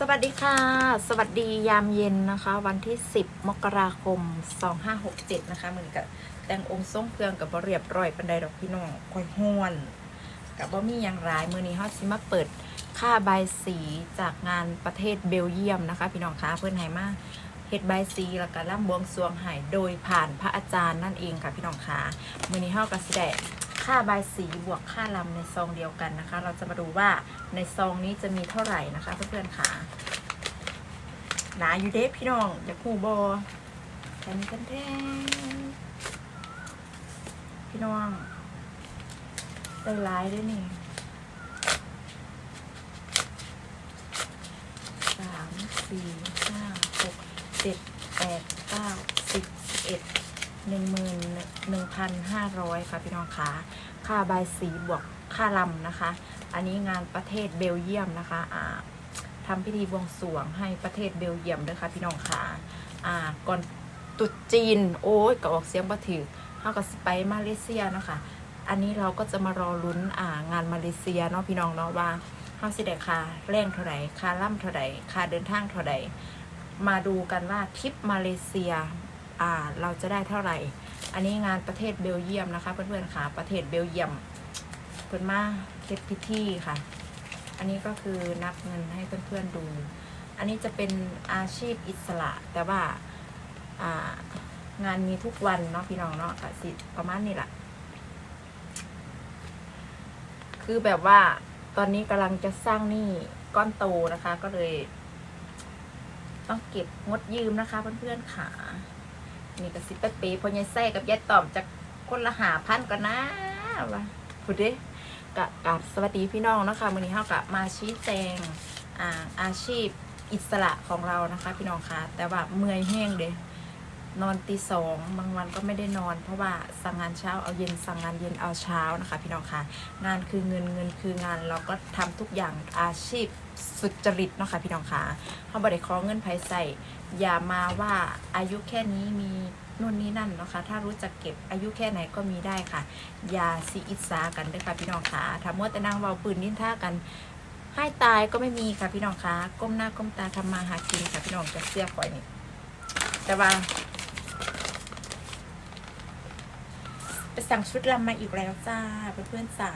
สวัสดีค่ะ สวัสดียามเย็นนะคะ วันที่ 10 มกราคม 2567 นะคะเหมือนกับแต่งองค์ทรงเครื่องกับบเรียบร้อยปันไดดอกพี่น้องคอยห้วนกับบ่มีอย่างไรมือนี้ฮาสิมาเปิดค่าใบาสีจากงานประเทศเบลเยียมนะคะ พี่น้องคะเพื่อนให้มากเฮ็ดใบสีแล้วก็ร่ำบวงสรวงให้โดยผ่านพระอาจารย์นั่นเองค่ะพี่น้องคะมือนี้ฮาก็สิได้ ค่าใบายสีบวกค่าลำในซองเดียวกันนะคะ เราจะมาดูว่าในซองนี้จะมีเท่าไหร่นะคะเพื่อนๆค่ะหนาอยู่เด้พี่น้องอยากหูบอแทนกันแทนพี่น้องได้ร้ายด้วยนี่สามสี่ห้าหกเจ็ดแปดเก้าสิบสิบเอ็ด หนึ่งหมื่นหนึ่งพันห้าร้อยค่ะพี่น้องคะค่าใบาสีบวกค่าลำนะคะ อันนี้งานประเทศเบลเยียมนะคะอ่าทำพิธีบวงสรวงให้ประเทศเบลเยียมด้วยค่ะพี่น้องคะอ่าก่อนตรุษจีน โอ้ยก็ออกเสียงบัถือเท่ากับสไปมาเลเซียนะคะ อันนี้เราก็จะมารอลุ้นอ่างานมาเลเซียเนาะพี่น้องเนาะว่าเท่าสิเดค่าแรงเท่าไหร่ค่าล่ำเท่าไหร่ค่าเดินทางเท่าไหร่มาดูกันว่าทริปมาเลเซีย เราจะได้เท่าไหร่ อันนี้งานประเทศเบลเยียมนะคะ เพื่อนๆค่ะ ประเทศเบลเยียมเพื่อนมาเก็บพิธีค่ะ อันนี้ก็คือนับเงินให้เพื่อนๆดู อันนี้จะเป็นอาชีพอิสระ แต่ว่าางานมีทุกวันเนาะพี่น้องเนาะสิประมาณนี้แหละคือแบบว่าตอนนี้กำลังจะสร้างหนี้ก้อนโตนะคะ ก็เลย ต้องเก็บงดยืมนะคะเพื่อนๆขา นี่ก็สิเปเปพอยายแซ่กับยายต่อมจากคนละหาพันกันนะวะพูดดิกะกับสวัสดีพี่น้องนะคะวันนี้เฮากะมาชี้แจงอ่าอาชีพอิสระของเรานะคะ พี่น้องคะแต่ว่าเมื่อยแห้งเด้ นอนตีสองบางวันก็ไม่ได้นอน เพราะว่าสั่งงานเช้าเอาเย็นสั่งงานเย็นเอาเช้านะคะ พี่น้องคะงานคือเงินเงินคืองานเราก็ทำทุกอย่างอาชีพสุจริตเนาะคะพี่น้องคะเขาบริขอเงินไผใส่อย่ามาว่าอายุแค่นี้มีนู่นนี่นั่นนะคะ ถ้ารู้จักเก็บอายุแค่ไหนก็มีได้ค่ะ อย่าซีอิสากันด้วยค่ะพี่น้องคะถ้ามัวแต่นั่งเว้าปืนนินท่ากันให้ตายก็ไม่มีค่ะพี่น้องคะก้มหน้าก้มตาทำมาหากินค่ะพี่น้องจะเสียข่อยนี่แต่ว่า ไปสั่งชุดลำมาอีกแล้วจ้าเพื่อนๆสา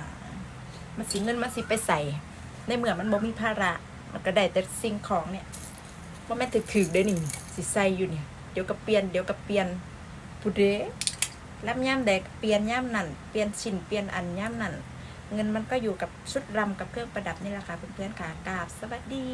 มาสิเงินมาสิไปใส่ ในเมื่อมันบ่มีภาระ มันก็ได้แต่สิ่งของเนี่ยว่าแม่ถือถือได้หนี่สิใส่อยู่เนี่ย เดี๋ยวก็เปลี่ยนเดี๋ยวก็เปลี่ยนผู้เดรับย่ำแดกเปลี่ยนย่ำนั่นเปลี่ยนชิ้นเปลี่ยนอันย่ำนั่นเงินมันก็อยู่กับชุดรำกับเครื่องประดับนี่แหละค่ะเพื่อนๆค่ะกราบสวัสดี